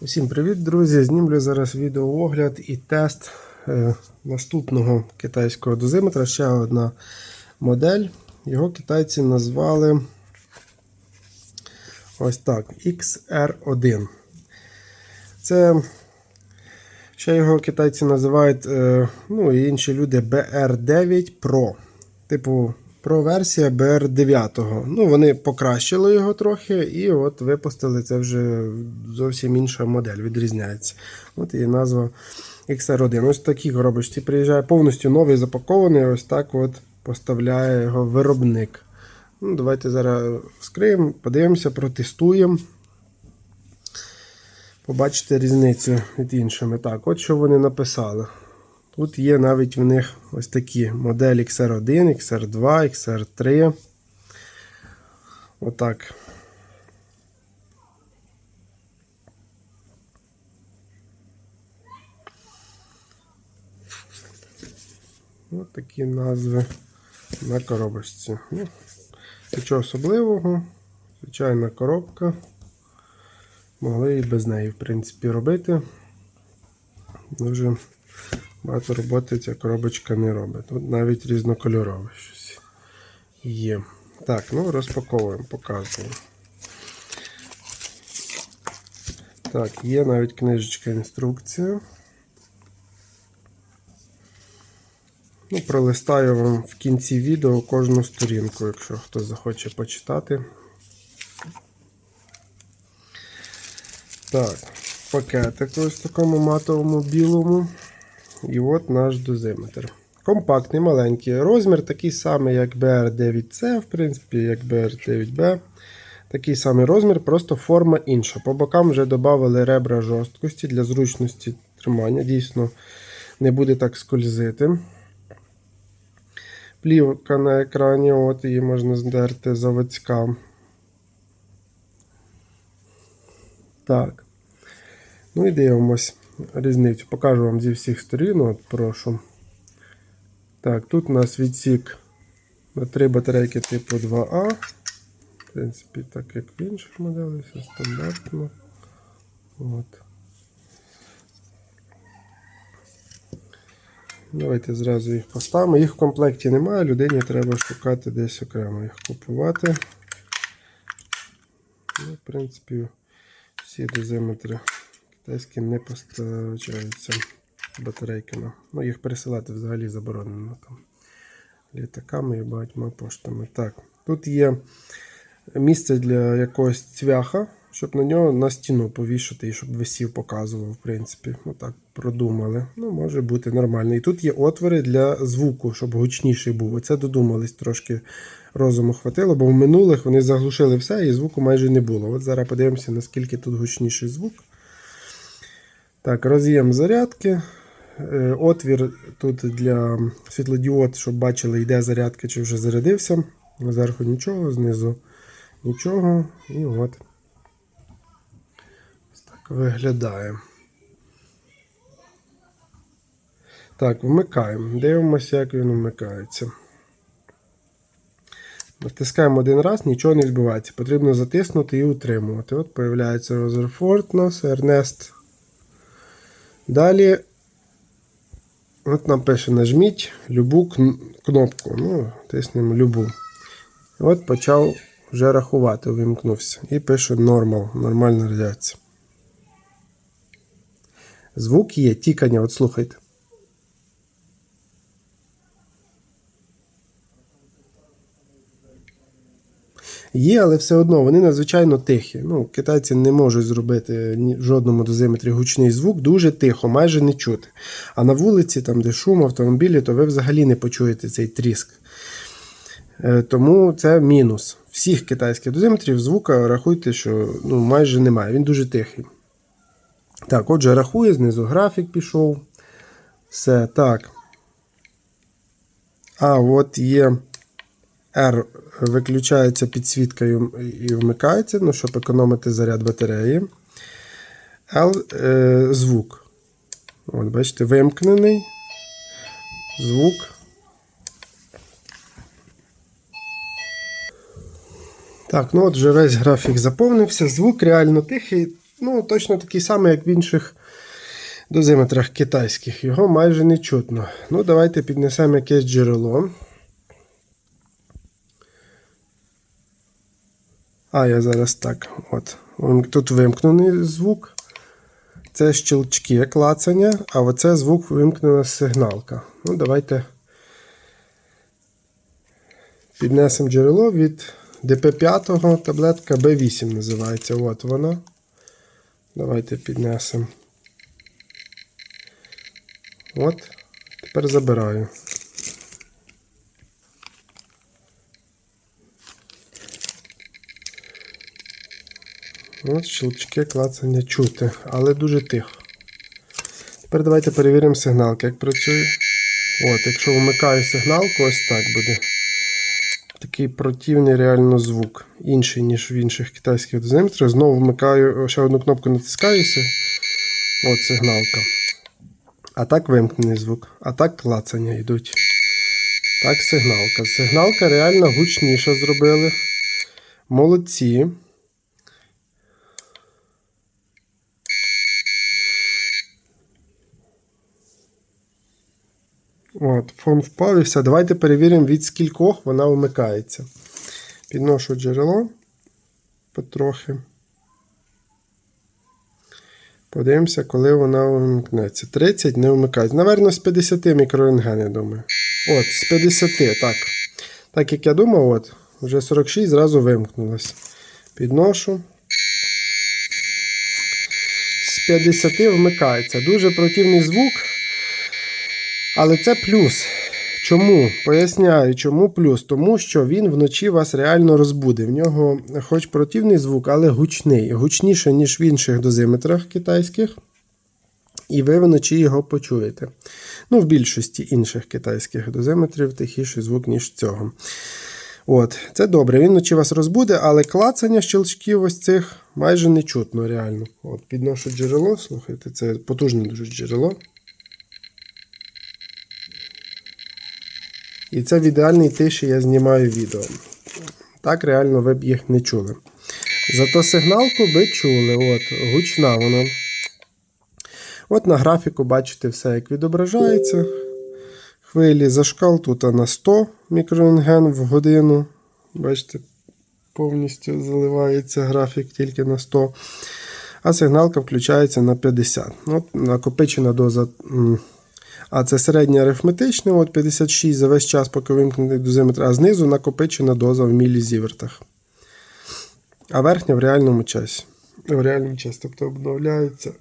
Усім привіт, друзі! Знімлю зараз відеоогляд і тест е, наступного китайського дозиметра. Ще одна модель. Його китайці назвали ось так: XR1. Це ще його китайці називають, е, ну і інші люди BR9 Pro. Типу. Про версія BR9. Ну, вони покращили його трохи, і от випустили це вже зовсім інша модель, відрізняється. От і назва XR1. Ось такі коробочці приїжджає повністю новий запакований. Ось так от поставляє його виробник. Ну, Давайте зараз вскриємо, подивимося, протестуємо. Побачите різницю від іншими. Так, от що вони написали. Тут є навіть в них ось такі моделі XR1, XR2, XR3. Отак. Ось такі назви на коробочці. Ну, Нічого особливого. Звичайна коробка. Могли і без неї, в принципі, робити. Дуже Багато роботи ця коробочка не робить. Тут навіть різнокольорове щось є. Так, ну розпаковуємо, показуємо. Так, є навіть книжечка інструкція. Ну, Пролистаю вам в кінці відео кожну сторінку, якщо хтось захоче почитати. Так, пакетик ось в такому матовому білому. І от наш дозиметр. Компактний, маленький. Розмір такий самий, як BR9C, в принципі, як BR9B. Такий самий розмір, просто форма інша. По бокам вже додали ребра жорсткості для зручності тримання. Дійсно, не буде так скользити. Плівка на екрані, от її можна здерти заводська. Так. Ну і дивимось різницю. Покажу вам зі всіх сторін. От, прошу. Так, тут у нас відсік на три батарейки типу 2А. В принципі, так як в інших моделях, все стандартно. От. Давайте зразу їх поставимо. Їх в комплекті немає, людині треба шукати десь окремо їх купувати. Ну, в принципі, всі дозиметри китайські не постачаються батарейками. Ну, їх пересилати взагалі заборонено там літаками і багатьма поштами. Так, тут є місце для якогось цвяха, щоб на нього на стіну повішати і щоб висів, показував, в принципі. Ну так, продумали. Ну, може бути нормально. І тут є отвори для звуку, щоб гучніший був. Оце додумались трошки розуму хватило, бо в минулих вони заглушили все і звуку майже не було. От зараз подивимося, наскільки тут гучніший звук. Так, роз'єм зарядки. Е, Отвір тут для світлодіод, щоб бачили, йде зарядка чи вже зарядився. Зверху нічого, знизу нічого. І от так виглядає. Так, вмикаємо. Дивимося, як він вмикається. Натискаємо один раз, нічого не відбувається. Потрібно затиснути і утримувати. От появляється Розерфорд нас, Ернест. Далі, от нам пише нажміть любу кнопку. Ну, тиснемо любу. От почав вже рахувати, увімкнувся. І пише Normal, нормальна радіація. Звук є, тікання, от слухайте. Є, але все одно вони надзвичайно тихі. Ну, Китайці не можуть зробити в жодному дозиметрі гучний звук, дуже тихо, майже не чути. А на вулиці, там, де шум, автомобілі, то ви взагалі не почуєте цей тріск. Е, тому це мінус. Всіх китайських дозиметрів звука рахуйте, що ну, майже немає. Він дуже тихий. Так, отже, рахує, знизу графік пішов. Все, так. А, от є R виключається підсвітка і вмикається, ну, щоб економити заряд батареї. L е, звук. От, бачите, вимкнений звук. Так, ну от вже весь графік заповнився. Звук реально тихий. Ну, точно такий самий, як в інших дозиметрах китайських. Його майже не чутно. Ну, давайте піднесемо якесь джерело. А, я зараз так. От. Тут вимкнений звук. Це щелчки клацання, а оце звук вимкнена сигналка. Ну, давайте піднесемо джерело від ДП5 таблетка B8 називається. От вона. Давайте піднесемо. От. Тепер забираю. От щелчки клацання чути, але дуже тихо. Тепер давайте перевіримо сигналки, як працює. От, якщо вмикаю сигналку, ось так буде. Такий противний реально звук. Інший, ніж в інших китайських дозиметрах. Знову вмикаю, ще одну кнопку натискаюся. От сигналка. А так вимкнений звук. А так клацання йдуть. Так, сигналка. Сигналка реально гучніше зробили. Молодці. От, фон впав і все. Давайте перевіримо, від скількох вона вмикається. Підношу джерело потрохи. Подивимося, коли вона вимкнеться. 30 не вмикається. Наверно, з 50 мікрорентген, я думаю. От, з 50, так. Так як я думав, от, вже 46 зразу вимкнулось. Підношу. З 50 вмикається. Дуже противний звук. Але це плюс. Чому? Поясняю, чому плюс? Тому що він вночі вас реально розбуде. В нього, хоч противний звук, але гучний. Гучніше, ніж в інших дозиметрах китайських. І ви вночі його почуєте. Ну, в більшості інших китайських дозиметрів тихіший звук, ніж цього. От, Це добре. Він вночі вас розбуде, але клацання щелчків ось цих майже не чутно, реально. От, Підношу джерело, слухайте, це потужне дуже джерело. І це в ідеальній тиші я знімаю відео. Так реально ви б їх не чули. Зато сигналку ви чули. От, гучна вона. От на графіку бачите все, як відображається. Хвилі зашкал тут на 100 мікрорентген в годину. Бачите, повністю заливається графік тільки на 100. А сигналка включається на 50. От накопичена доза. А це середнє арифметичне, от 56 за весь час, поки вимкнений дозиметр, а знизу накопичена доза в мілізівертах. А верхня в реальному часі. В реальному часі, тобто обновляється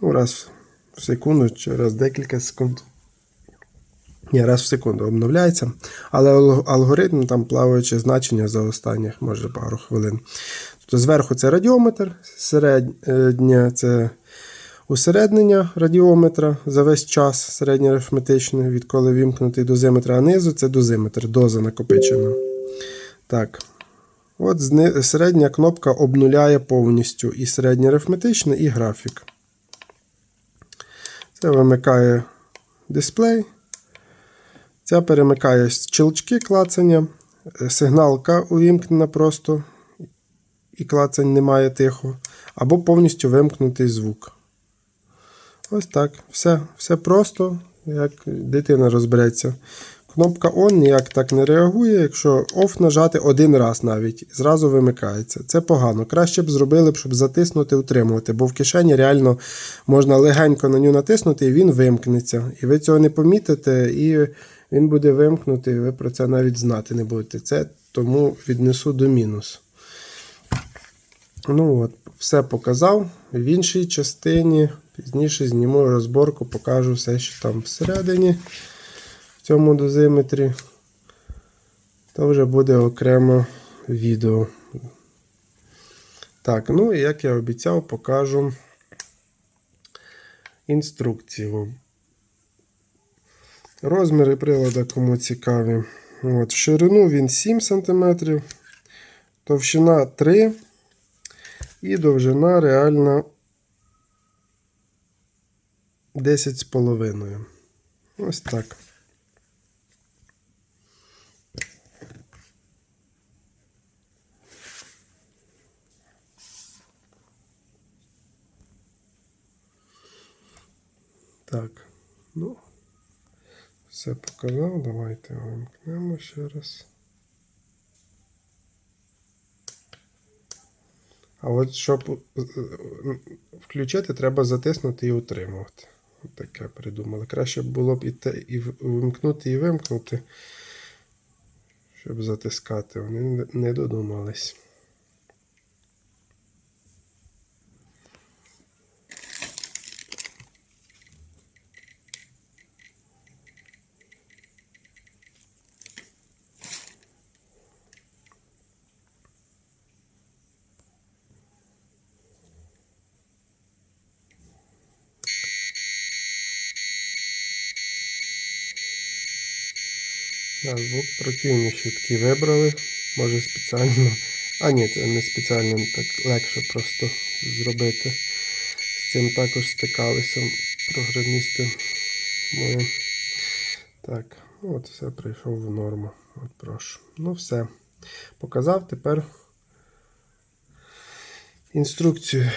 ну, раз в секунду чи раз декілька секунд. Ні, раз в секунду обновляється. Але алгоритм там плаваюче значення за останніх, може, пару хвилин. Тобто зверху це радіометр, середня це усереднення радіометра за весь час середньоарифметичний, відколи вімкнутий дозиметр, а низу це дозиметр, доза накопичена. Так. От середня кнопка обнуляє повністю і середньоарифметичне, і графік. Це вимикає дисплей. Ця перемикає щелчки клацання. Сигналка увімкнена просто і клацань немає тихо. Або повністю вимкнутий звук. Ось так. Все, все просто, як дитина розбереться. Кнопка ON ніяк так не реагує. Якщо OFF нажати один раз навіть, зразу вимикається. Це погано. Краще б зробили щоб затиснути, утримувати, бо в кишені реально можна легенько на нього натиснути, і він вимкнеться. І ви цього не помітите, і він буде вимкнутий, і ви про це навіть знати не будете. Це тому віднесу до мінус. Ну от, все показав. В іншій частині пізніше зніму розборку, покажу все, що там всередині в цьому дозиметрі. То вже буде окремо відео. Так, ну і як я обіцяв, покажу інструкцію. Розміри прилада, кому цікаві. От, в ширину він 7 см, товщина 3 і довжина 10 з половиною. Ось так. Так, ну, все показав. Давайте вимкнемо ще раз. А от щоб е, е, включити, треба затиснути і утримувати. Таке придумали. Краще було б і, те, і вимкнути, і вимкнути, щоб затискати. Вони не додумались. Да, звук противніший такий вибрали. Може спеціально. А ні, це не спеціально, так легше просто зробити. З цим також стикалися програмісти. Мої. Так, ну от все прийшов в норму. От прошу. Ну все. Показав тепер інструкцію.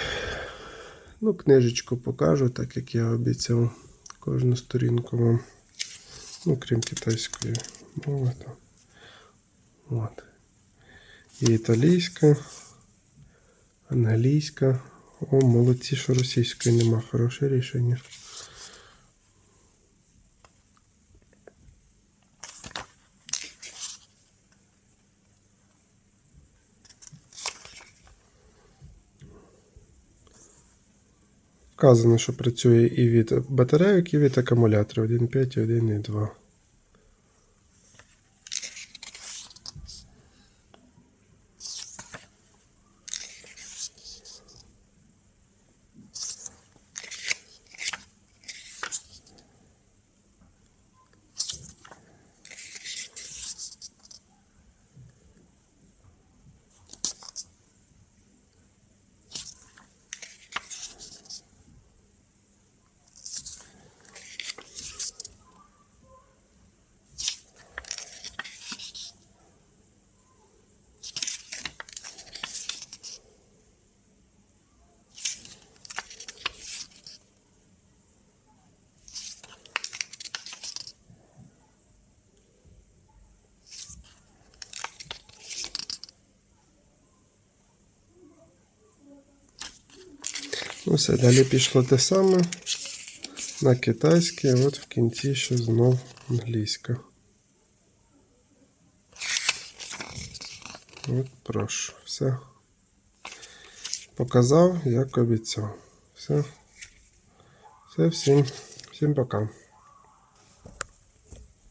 Ну, книжечку покажу, так як я обіцяв. Кожну сторінку вам. Ну, крім китайської мови. То. От. І італійська, англійська. О, молодці, що російської нема. Хороше рішення. Вказано, що працює і від батарейок, і від акумуляторів 1.5 і 1.2. Ну все, далі пішло те саме. На китайське, от в кінці ще знов англійська. От прошу. Все. Показав, як обіцяв. Все. Все, всім, всім пока.